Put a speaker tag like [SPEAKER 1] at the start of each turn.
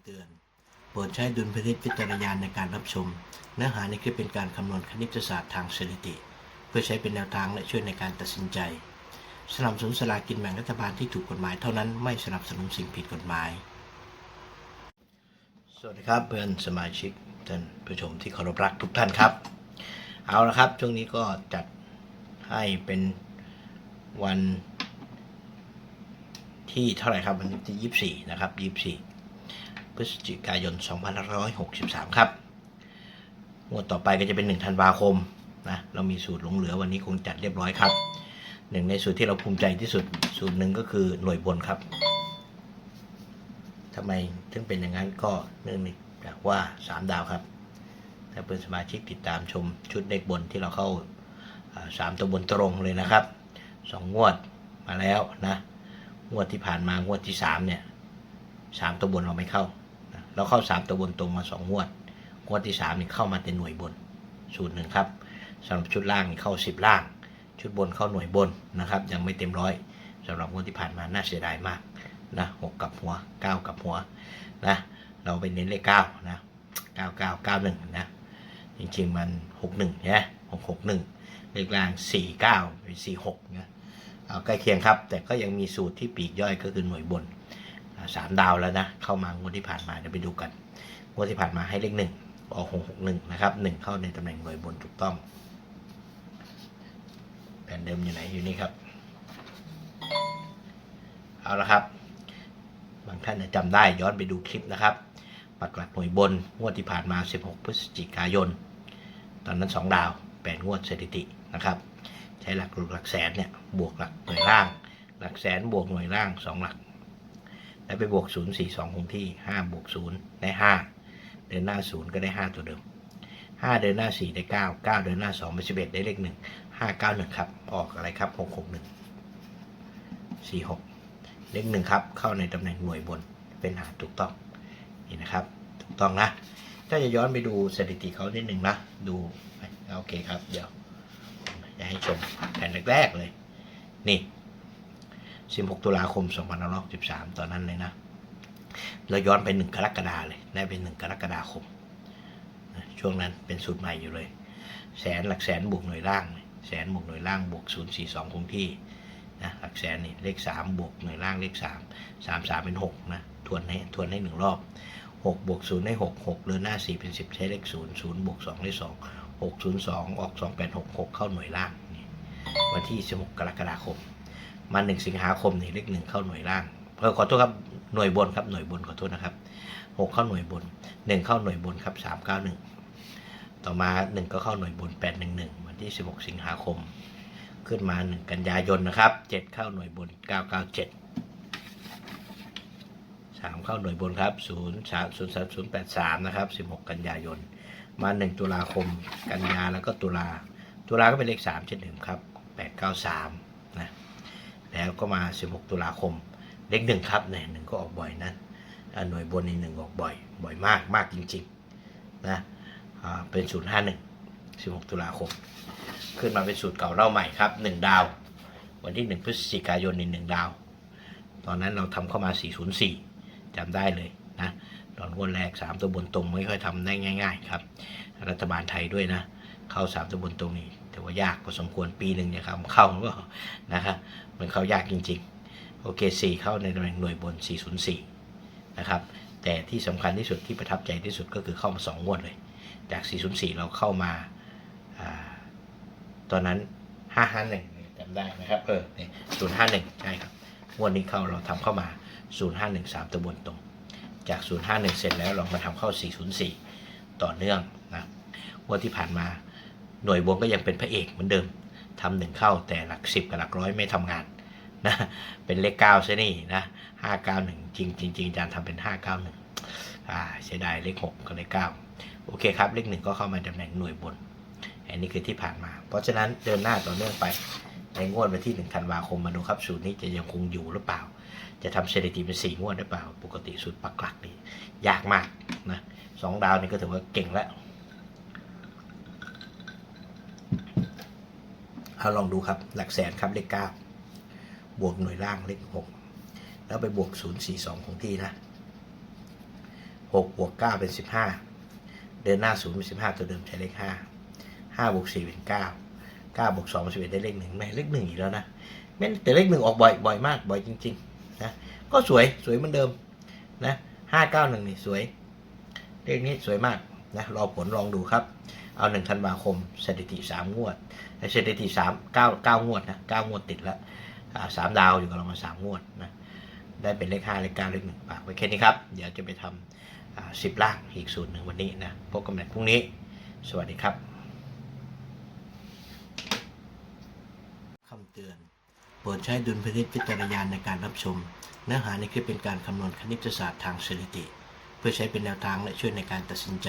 [SPEAKER 1] ำเตือน โปรดใช้ดุลพินิจวิจารณาในการรับชม เนื้อหาในคลิปเป็นการคำนวณคณิตศาสตร์ทางสถิติ เพื่อใช้เป็นแนวทางและช่วยในการตัดสินใจ สนับสนุนสลากินแบ่งรัฐบาลที่ถูกกฎหมายเท่านั้นไม่สนับสนุนสิ่งผิดกฎหมาย สวัสดีครับเพื่อนสมาชิกท่านผู้ชมที่เคารพรักทุกท่านครับ เอาละครับ ช่วงนี้ก็จัดให้เป็นวันที่เท่าไหร่ครับวันที่24นะครับ24พ ฤศจิกายน 2563 ครับ งวดต่อไปก็จะเป็น 1 ธันวาคมนะ เรามีสูตรหลงเหลือวันนี้คงจัดเรียบร้อยครับหนึ่งในสูตรที่เราภูมิใจที่สุดสูตรหนึ่งก็คือหน่วยบนครับทำไมถึงเป็นอย่างนั้นก็เนื่องจากว่า 3 ดาวครับ ถ้าเป็นสมาชิกติดตามชมชุดเลขบนที่เราเข้าสามตัวบนตรงเลยนะครับสองงวดมาแล้วนะ งวดที่ผ่านมางวดที่สามเนี่ยสามตัวบนเราไม่เข้า เราเข้าสามตัวบนตรงมาสองงวดงวดที่สามนี่เข้ามาเป็นหน่วยบนสูตรหนึ่งครับสำหรับชุดล่างนี่เข้าสิบล่าง ชุดบนเข้าหน่วยบนนะครับ ยังไม่เต็มร้อยสำหรับงวดที่ผ่านมาน่าเสียดายมากนะหกกับหัวเก้ากับหัวนะเราไปเน้นเลขเก้านะเก้าเก้าเก้าหนึ่งนะจริงๆมันหกหนึ่งนะหมหกหกหนึ่งเลขกลางสี่เก้าเป็นสี่หกนะเอาใกล้เคียงครับ แต่ก็ยังมีสูตรที่ปีกย่อยก็คือหน่วยบน สามดาวแล้วนะ เข้ามางวดที่ผ่านมาเดี๋ยวไปดูกัน งวดที่ผ่านมาให้เลขหนึ่งออกหกหกหนึ่งนะครับหนึ่งเข้าในตำแหน่งหน่วยบนถูกต้อง แผ่นเดิมอยู่ไหนอยู่นี่ครับ เอาละครับ บางท่านจจำได้ย้อนไปดูคลิปนะครับปักหลักหน่วยบนงวดที่ผ่านมา 16 พฤศจิกายน ตอนนั้น 2 ดาว 8 งวดสถิตินะครับ ใช้หลักหลักแสนเนี่ยบวกหลักหน่วยล่าง หลักแสนบวกหน่วยล่าง 2 หลัก แล้วไปบวก 0 4 2คงที่ 5 บวก 0 ได้ 5 เดินหน้า 0 ก็ได้ 5 ตัวเดิม 5 เดินหน้า 4 ได้ 9 9 เดินหน้า2เป็น11 ได้เลข 1 5 9 1 ครับ ออกอะไรครับ 6 6 1 4 6 เลข 1 ครับ เข้าในตำแหน่งหน่วยบน เป็นหาถูกต้อง นี่นะครับ ถูกต้องนะ ถ้าจะย้อนไปดูสถิติเขานิดหนึ่งนะ ดู โอเคครับ เดี๋ยวจะให้ชมแผ่นแรกๆเลย นี่ 16 ตุลาคม 2563 ตอนนั้นเลยนะ เราย้อนไป 1 กรกฎาเลยได้เป็น 1 กรกฎาคม ช่วงนั้นเป็นสูตรใหม่อยู่เลย แสนหลักแสนบวกหน่วยล่าง แสนบวกหน่วยล่างบวก 042 คงที่นะหลักแสนนี่เลข 3 บวกหน่วยล่างเลข 3 3 3 เป็น 6 นะทวนให้ทวนให้หนึ่งรอบ 6 บวก 0 ได้ 6 6เดินหน้า 4 เป็น 10 ใช้เลข 0 0 บวก 2 ได้ 2 6 0 2 ออก 2 8 6 6 เข้าหน่วยล่าง วันที่ 16 กรกฎาคม มา1สิงหาคมนี่เลข1เข้าหน่วยล่างเออขอโทษครับหน่วยบนครับหน่วยบนขอโทษนะครับ6เข้าหน่วยบน1เข้าหน่วยบนครับ391ต่อมา1ก็เข้าหน่วยบน811วันที่16สิงหาคม ขึ้นมา1กันยายนนะครับ7เข้าหน่วยบน997สามเข้าหน่วยบนครับศูนย์สามศูนย์สามศูนย์แปดสามนะครับสิบหกกันยายน มาหนึ่งตุลาคม กันยาแล้วก็ตุลาตุลาก็เป็นเลขสามเช่นเดิมครับแปดเก้าสาม แล้วก็มาสิบหกตุลาคม เลขหนึ่งครับเนี่ยหนึ่งก็ออกบ่อยนะอ่าหน่วยบนในหนึ่งออกบ่อย บ่อยมากมากจริงๆนะเป็นศูนย์ห้าหนึ่งสิบหกตุลาคม ขึ้นมาเป็นสูตรเก่าเล่าใหม่ครับหนึ่งดาว วันที่หนึ่งพฤศจิกายนในหนึ่งดาว ตอนนั้นเราทำเข้ามาสี่ศูนย์สี่จำได้เลยนะตอนงวดแรก 3 ตัวบนตรงไม่ค่อยทำได้ง่าย ๆ ครับ รัฐบาลไทยด้วยนะ เข้า3ตัวบนตรงนี้ถือว่ายากพอสมควรปีหนึ่งเนี่ยครับเข้าหรือเปล่านะครับมันเข้ายากจริง ๆ โอเค4เข้าในตำแหน่งหน่วยบน 404 นะครับ แต่ที่สำคัญที่สุดที่ประทับใจที่สุดก็คือเข้ามา2งวดเลย จาก 404 เราเข้ามาอตอนนั้น 551จำได้นะครับเออเนี่ย051 ใช่ครับงวดนี้เข้าเราทำเข้ามา 0513ตัวบนตรง จาก 051 เสร็จแล้วเรามาทำเข้า 404 ต่อเนื่องนะงวดที่ผ่านมา หน่วยบวงก็ยังเป็นพระเอกเหมือนเดิมทำหนึ่งเข้าแต่หลัก10กับหลักร้อยไม่ทำงานนะเป็นเลข9ซะนี่นะ591จริงจริงอาจารย์ทำเป็น591อ่าเสียดายเลข6กับเลข9โอเคครับ เลขหนึ่งก็เข้ามาตำแหน่งหน่วยบน อันนี้คือที่ผ่านมา เพราะฉะนั้นเดินหน้าต่อเนื่องไปในงวดวันที่ 1 ธันวาคมมาดูครับ สูตรนี้จะยังคงอยู่หรือเปล่า จะทำสถิติเป็นสี่งวดได้เปล่า ปกติสูตรปักหลักนี่ยากมากนะสองดาวนี่ก็ถือว่าเก่งแล้ว เอาลองดูครับ หลักแสนครับเลขเก้าบวกหน่วยล่างเลขหกแล้วไปบวกศูนย์สี่สองของที่นะหกบวกเก้าเป็นสิบห้าเดินหน้าศูนย์เป็นสิบห้าตัวเดิมใช้เลขห้าห้าบวกสี่เป็นเก้าเก้าบวกสองเป็นสิบเอ็ดได้เลขหนึ่งแม่เลขหนึ่งอีกแล้วนะแม่แต่เลขหนึ่งออกบ่อยบ่อยมากบ่อยจริงๆนะก็สวยสวยเหมือนเดิมนะห้าเก้าหนึ่งนี่สวยเลขนี้สวยมาก นะรอผลลองดูครับ เอาหนึ่งธันวาคมสถิติสามงวดสถิติสามเก้าเก้างวดนะเก้างวดติดแล้วสามดาวอยู่กับเรามาสามงวดนะได้เป็นเลขห้าเลขเก้าเลขหนึ่งฝากไว้แค่นี้ครับ เดี๋ยวจะไปทำสิบล่างอีกสูตรหนึ่งวันนี้นะพบกันใหม่พรุ่งนี้ สวัสดีครับคำเตือนโปรดใช้ดุลพินิจพิจารณาในการรับชม เนื้อหาในคลิปเป็นการคำนวณคณิตศาสตร์ทางสถิติ เพื่อใช้เป็นแนวทางและช่วยในการตัดสินใจ